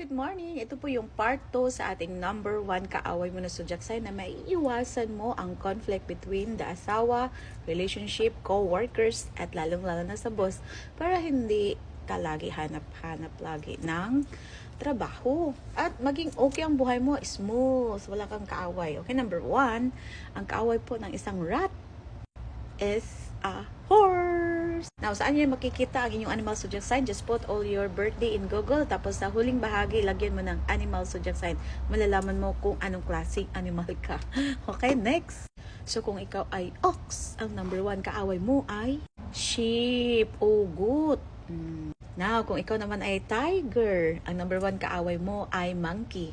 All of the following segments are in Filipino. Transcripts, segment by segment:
good morning. Ito po yung part 2 sa ating number 1 kaaway mo na zodiac sign na maiiwasan mo ang conflict between the asawa, relationship, co-workers, at lalong-lalo na sa boss para hindi ka lagi hanap-hanap lagi ng trabaho. At maging okay ang buhay mo, smooth, wala kang kaaway. Okay, number 1, ang kaaway po ng isang rat is a horse. Now, saan nyo makikita ang inyong animal zodiac sign? Just put all your birthday in Google. Tapos sa huling bahagi, lagyan mo ng animal zodiac sign. Malalaman mo kung anong klaseng animal ka. Okay, next. So, kung ikaw ay ox, ang number one kaaway mo ay sheep. Ugot. Mm. Now, kung ikaw naman ay tiger, ang number one kaaway mo ay monkey.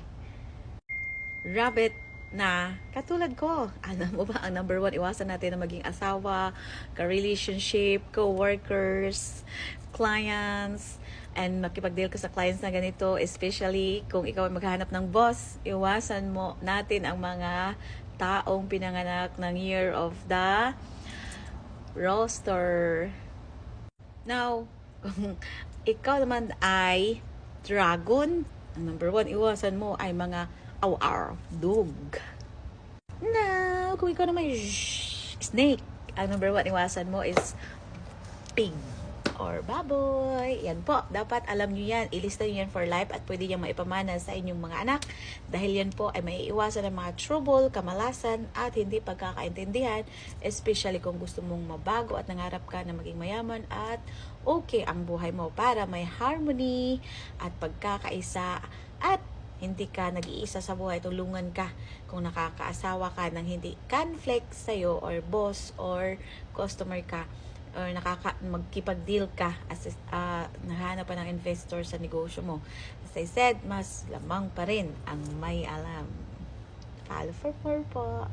Rabbit na katulad ko. Alam mo ba, ang number one, iwasan natin na maging asawa, ka-relationship, co-workers, clients, and makipag-deal ka sa clients na ganito, especially kung ikaw ay maghahanap ng boss, iwasan mo natin ang mga taong pinanganak ng year of the roster. Now, kung ikaw naman ay dragon, number one, iwasan mo ay mga aw dog. Now, kung ikaw naman shh, snake, ang number one iwasan mo is pig or baboy. Yan po. Dapat alam nyo yan. Ilista nyo yan for life at pwede yung maipamana sa inyong mga anak. Dahil yan po ay maiiwasan ng mga trouble, kamalasan at hindi pagkakaintindihan. Especially kung gusto mong mabago at nangarap ka na maging mayaman at okay ang buhay mo para may harmony at pagkakaisa at hindi ka nag-iisa sa buhay, tulungan ka kung nakakaasawa ka ng hindi conflict sa'yo or boss or customer ka or nakaka magkipag-deal ka as uh, nahanap pa ng investor sa negosyo mo. As I said, mas lamang pa rin ang may alam. Follow for more po.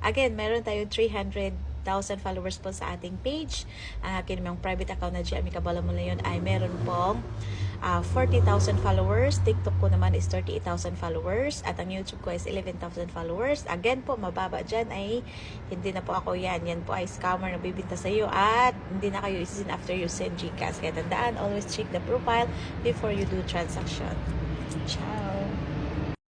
Again, meron tayo 300 1,000 followers po sa ating page. Ang akin namang private account na Jamie Kabala mo na yun ay meron pong uh, ah, 40,000 followers. TikTok ko naman is 38,000 followers. At ang YouTube ko is 11,000 followers. Again po, mababa dyan ay hindi na po ako yan. Yan po ay scammer na bibinta sa iyo at hindi na kayo isisin after you send Gcash. Kaya tandaan, always check the profile before you do transaction. Ciao!